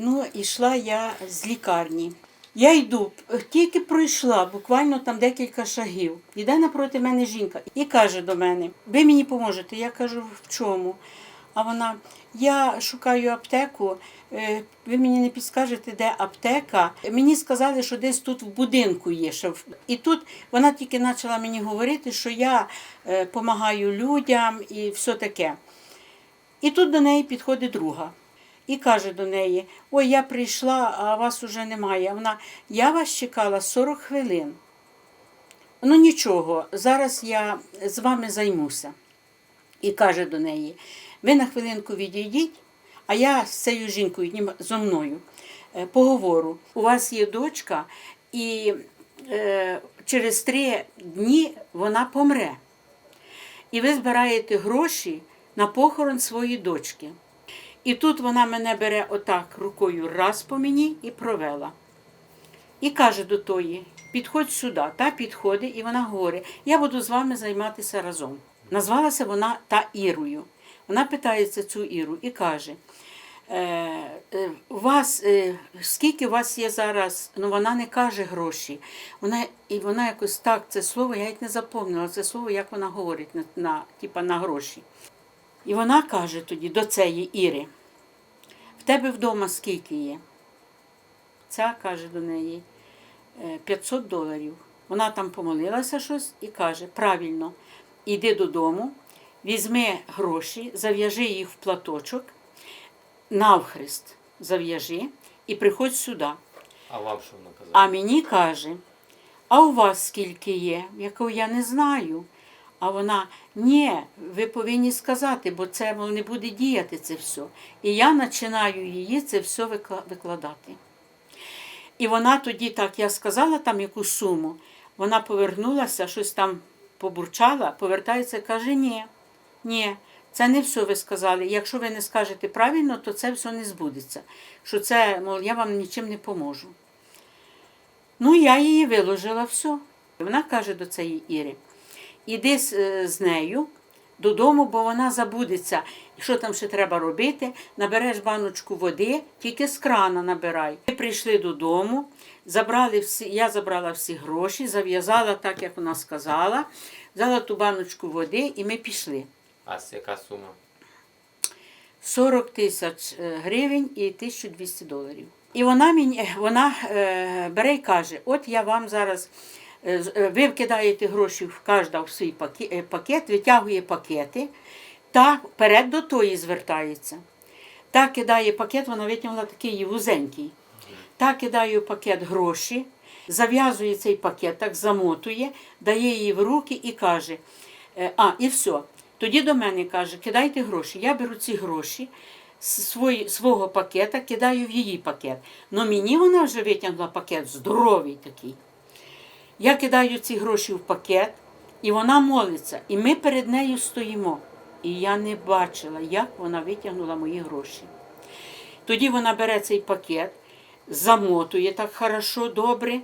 Ну, йшла я з лікарні. Я йду, тільки пройшла, буквально там декілька шагів. Іде напроти мене жінка і каже до мене: ви мені поможете? Я кажу, в чому? А вона, я шукаю аптеку, е, ви мені не підскажете, де аптека. Мені сказали, що десь тут в будинку є. І тут вона тільки почала мені говорити, що я допомагаю людям і все таке. І тут до неї підходить друга і каже до неї: Ой, я прийшла, а вас уже немає. Вона, я вас чекала 40 хвилин. Ну нічого, зараз я з вами займуся. І каже до неї: ви на хвилинку відійдіть, а я з цією жінкою зо мною е, поговорю. У вас є дочка, і е, через три дні вона помре. І ви збираєте гроші на похорон своєї дочки. І тут вона мене бере отак рукою раз по мені і провела. І каже до тої: підходь сюди. Та підходить, і вона говорить: я буду з вами займатися разом. Назвалася вона та Ірою. Вона питається цю Іру і каже: е, е, у вас, е, скільки у вас є зараз? Ну вона не каже гроші. Вона, і вона якось так, це слово, я їх не запомнила, це слово, як вона говорить на, на, типа, на гроші. І вона каже тоді до цієї Іри: в тебе вдома скільки є? Ця каже до неї «Е, 500 доларів. Вона там помолилася щось і каже: правильно, іди додому, візьми гроші, зав'яжи їх в платочок, навхрест зав'яжи і приходь сюди. А вам що вона казала? А мені каже, а у вас скільки є? Я кажу, я не знаю. А вона, ні, ви повинні сказати, бо це не буде діяти це все. І я починаю її це все викладати. І вона тоді, так, я сказала там яку суму, вона повернулася, щось там побурчала, повертається і каже, ні, ні, це не все ви сказали. Якщо ви не скажете правильно, то це все не збудеться. Що це, мов, я вам нічим не поможу. Ну, я її виложила все. Вона каже до цієї Іри: іди з, е, з нею додому, бо вона забудеться. Що там ще треба робити? Набереш баночку води, тільки з крана набирай. Ми прийшли додому, забрали всі, я забрала всі гроші, зав'язала так, як вона сказала, взяла ту баночку води і ми пішли. А яка сума? 40 тисяч е, гривень і 1200 доларів. І вона мені вона е, бере і каже: от я вам зараз. Е, е, Ви вкидаєте гроші в кожна в свій е, пакет, витягує пакети та вперед до тої звертається. Та кидає пакет, вона витягнула такий вузенький. Та кидає пакет гроші, зав'язує цей пакет, так замотує, дає її в руки і каже: А, і все. Тоді до мене каже, кидайте гроші. Я беру ці гроші свої, свого пакета, кидаю в її пакет. Но мені вона вже витягнула пакет здоровий такий. Я кидаю ці гроші в пакет, і вона молиться. І ми перед нею стоїмо. І я не бачила, як вона витягнула мої гроші. Тоді вона бере цей пакет, замотує так хорошо, добре,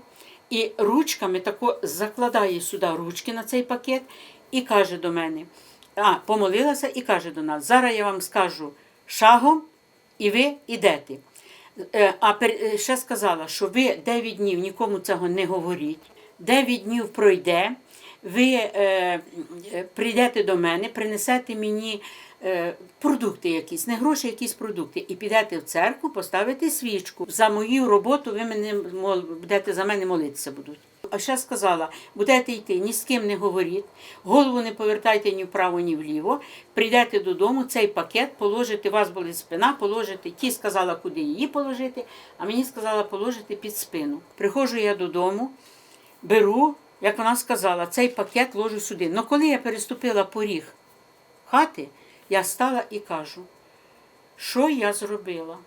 і ручками тако закладає сюди ручки на цей пакет і каже до мене: а, помолилася і каже до нас: зараз я вам скажу шагом, і ви йдете. Е, А е, ще сказала, що ви 9 днів нікому цього не говоріть. 9 днів пройде, ви е, е, прийдете до мене, принесете мені е, продукти якісь, не гроші, якісь продукти, і підете в церкву, поставите свічку. За мою роботу ви мене будете за мене молитися будуть. А ще сказала, будете йти, ні з ким не говоріть, голову не повертайте ні вправо, ні вліво. Прийдете додому, цей пакет положите, у вас болить спина, положите. Ті сказала, куди її положити, а мені сказала положити під спину. Приходжу я додому, беру, як вона сказала, цей пакет ложу сюди. Ну коли я переступила поріг хати, я стала і кажу, що я зробила?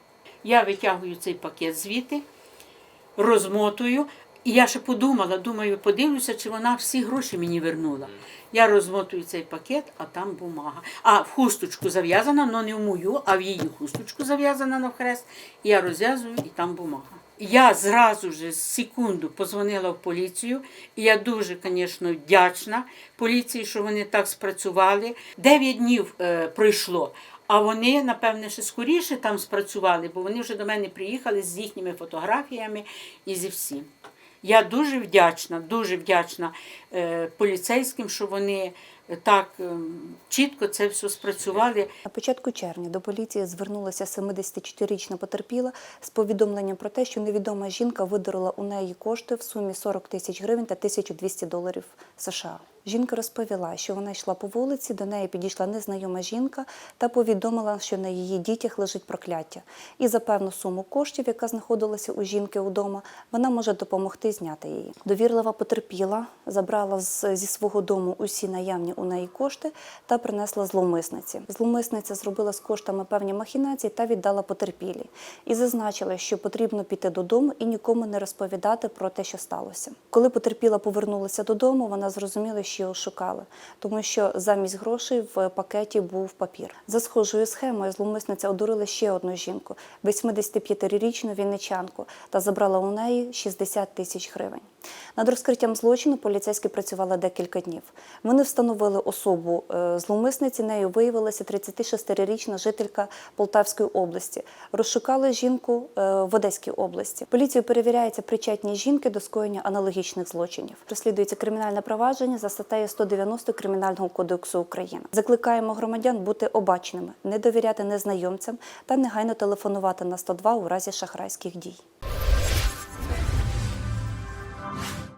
Я витягую цей пакет звідти, розмотую. І я ще подумала, думаю, подивлюся, чи вона всі гроші мені вернула. Я розмотую цей пакет, а там бумага. А в хусточку зав'язана, але не в мою, а в її хусточку зав'язана навхрест. І я розв'язую, і там бумага. Я зразу з секунду позвонила в поліцію, і я дуже, звісно, вдячна поліції, що вони так спрацювали. Дев'ять днів е, пройшло, А вони, напевне, ще скоріше там спрацювали, бо вони вже до мене приїхали з їхніми фотографіями і зі всім. Я дуже вдячна, дуже вдячна е, поліцейським, що вони так е, чітко це все спрацювали. На початку червня до поліції звернулася 74-річна потерпіла з повідомленням про те, що невідома жінка видорила у неї кошти в сумі 40 тисяч гривень та 1200 доларів США. Жінка розповіла, що вона йшла по вулиці, до неї підійшла незнайома жінка та повідомила, що на її дітях лежить прокляття. І за певну суму коштів, яка знаходилася у жінки вдома, вона може допомогти зняти її. Довірлива потерпіла, забрала зі свого дому усі наявні у неї кошти та принесла зловмисниці. Зловмисниця зробила з коштами певні махінації та віддала потерпілі. І зазначила, що потрібно піти додому і нікому не розповідати про те, що сталося. Коли потерпіла повернулася додому, вона зрозуміла, що його шукали, тому що замість грошей в пакеті був папір. За схожою схемою зловмисниця одурила ще одну жінку, 85-річну вінничанку, та забрала у неї 60 тисяч гривень. Над розкриттям злочину поліцейські працювали декілька днів. Вони встановили особу е, зловмисниці. Нею виявилася 36-річна жителька Полтавської області. Розшукали жінку е, в Одеській області. Поліцією перевіряється причетність жінки до скоєння аналогічних злочинів. Розслідується кримінальне провадження за статтею 190 Кримінального кодексу України. Закликаємо громадян бути обачними, не довіряти незнайомцям та негайно телефонувати на 102 у разі шахрайських дій.